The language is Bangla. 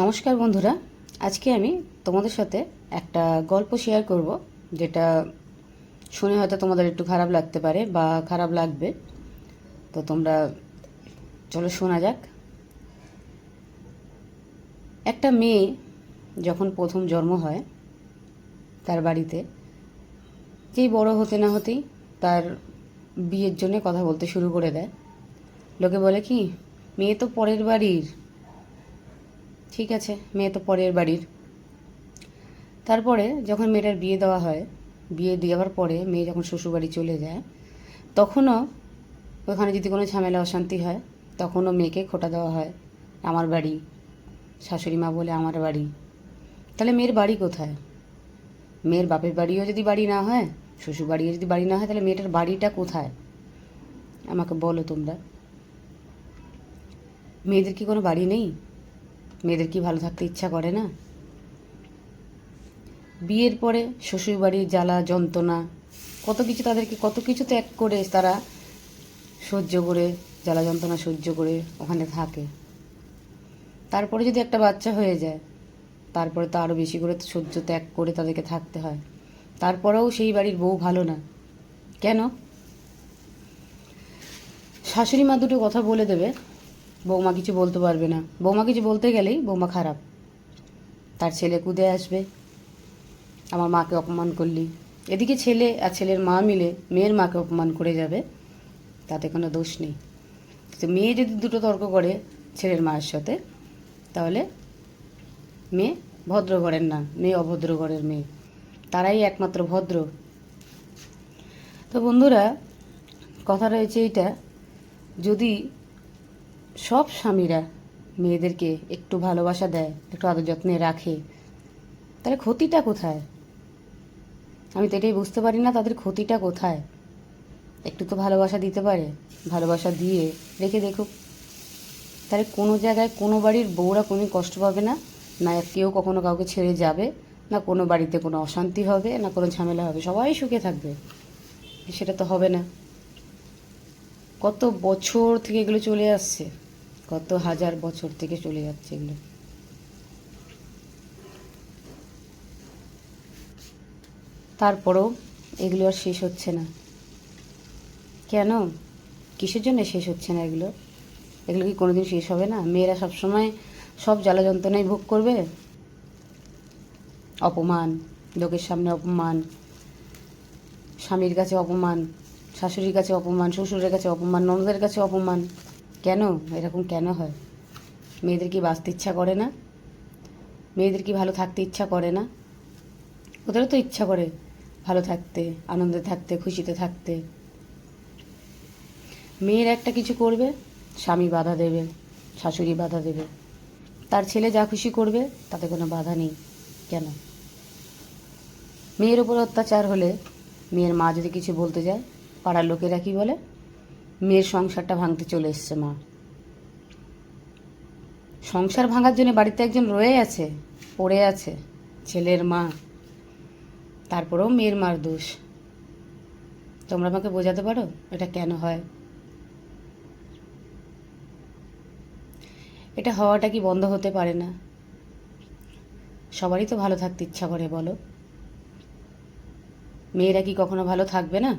নমস্কার বন্ধুরা। আজকে আমি তোমাদের সাথে একটা গল্প শেয়ার করব, যেটা শুনে হয়তো তোমাদের একটু খারাপ লাগতে পারে বা খারাপ লাগবে। তো তোমরা চলো শোনা যাক। একটা মেয়ে যখন প্রথম জন্ম হয় তার বাড়িতে, যেই বড় হতে না হতেই তার বিয়ের জন্য কথা বলতে শুরু করে দেয়। লোকে বলে কি, মেয়ে তো পরের বাড়ির। ঠিক আছে, মেয়ে তো পরের বাড়ির। তারপরে যখন মেয়েটার বিয়ে দেওয়া হয়, বিয়ে দেওয়ার পরে মেয়ে যখন শ্বশুরবাড়ি চলে যায়, তখনও ওখানে যদি কোনো ঝামেলা, অশান্তি হয়, তখনও মেয়েকে খোটা দেওয়া হয়, আমার বাড়ি, শাশুড়ি মা বলে আমার বাড়ি। তাহলে মেয়ের বাড়ি কোথায়? মেয়ের বাপের বাড়িও যদি বাড়ি না হয় শ্বশুর বাড়িও যদি বাড়ি না হয়, তাহলে মেয়েটার বাড়িটা কোথায়? আমাকে বলো তোমরা। মেয়েদের কি কোনো বাড়ি নেই? মেয়েদের কি ভালো থাকতে ইচ্ছা করে না? বিয়ের পরে শ্বশুরবাড়ির জ্বালা, যন্ত্রণা, কত কিছু তাদেরকে, কত কিছু ত্যাগ করে তারা সহ্য করে, জ্বালা, যন্ত্রণা সহ্য করে ওখানে থাকে। তারপরে যদি একটা বাচ্চা হয়ে যায়, তারপরে তো আরও বেশি করে সহ্য ত্যাগ করে তাদেরকে থাকতে হয়। তারপরেও সেই বাড়ির বউ ভালো না। কেন? শাশুড়ি মা দুটো কথা বলে দেবে। বৌমা কিছু বলতে পারবে না। বৌমা কিছু বলতে গেলেই বৌমা খারাপ। তার ছেলে কুদে আসবে। আমার মাকে অপমান করলি। এদিকে ছেলে আর ছেলের মা মিলে মেয়ের মাকে অপমান করে যাবে। তাতে কোনো দোষ নেই। তো মেয়ে যদি দুটো তর্ক করে ছেলের মায়ের সাথে, তাহলে মেয়ে ভদ্র ঘরের না, মেয়ে অভদ্র ঘরের মেয়ে। তারাই একমাত্র ভদ্র। তো বন্ধুরা, কথা রয়েছে এইটা, যদি সব স্বামীরা মেয়েদেরকে একটু ভালোবাসা দেয়, একটু আদর যত্নে রাখে। তাহলে ক্ষতিটা কোথায়? আমি তো এটাই বুঝতে পারি না তাদের ক্ষতিটা কোথায়। একটু তো ভালোবাসা দিতে পারে, ভালোবাসা দিয়ে রেখে দেখুক। তাহলে কোনো জায়গায় কোনো বাড়ির বউরা কোনো কষ্ট পাবে না? না কেউ কখনো কাউকে ছেড়ে যাবে, না কোনো বাড়িতে কোনো অশান্তি হবে, না কোনো ঝামেলা হবে। সবাই সুখে থাকবে। সেটা তো হবে না। কত বছর থেকে এগুলো চলে আসছে? কত হাজার বছর থেকে চলে যাচ্ছে এগুলো। তারপরেও এগুলো আর শেষ হচ্ছে না। কেন? কিসের জন্য শেষ হচ্ছে না এগুলো? এগুলো কি কোনোদিন শেষ হবে না? মেয়েরা সবসময় সব জ্বালা যন্ত্রণায় ভোগ করবে? অপমান, লোকের সামনে অপমান, স্বামীর কাছে অপমান, শাশুড়ির কাছে অপমান, শ্বশুরের কাছে অপমান, ননদের কাছে অপমান। কেন? এরকম কেন হয়? মেয়েদের কি বাঁচতে ইচ্ছা করে না? মেয়েদের কি ভালো থাকতে ইচ্ছা করে না? ওদেরও তো ইচ্ছা করে ভালো থাকতে, আনন্দে থাকতে, খুশিতে থাকতে। মেয়ের একটা কিছু করবে, স্বামী বাধা দেবে, শাশুড়ি বাধা দেবে। তার ছেলে যা খুশি করবে, তাতে কোনো বাধা নেই। কেন? মেয়ের ওপর অত্যাচার হলে মেয়ের মা যদি কিছু বলতে যায়, পাড়ার লোকেরা কি বলে? মেয়ের সংসারটা ভাঙতে চলে এসছে মা। সংসার ভাঙার জন্য বাড়িতে একজন রয়ে আছে, পড়ে আছে, ছেলের মা। তারপরেও মেয়ের মার দোষ। তোমরা আমাকে বোঝাতে পারো এটা কেন হয়? এটা হওয়াটা কি বন্ধ হতে পারে না? সবারই তো ভালো থাকতে ইচ্ছা করে, বলো। মেয়েরা কি কখনো ভালো থাকবে না?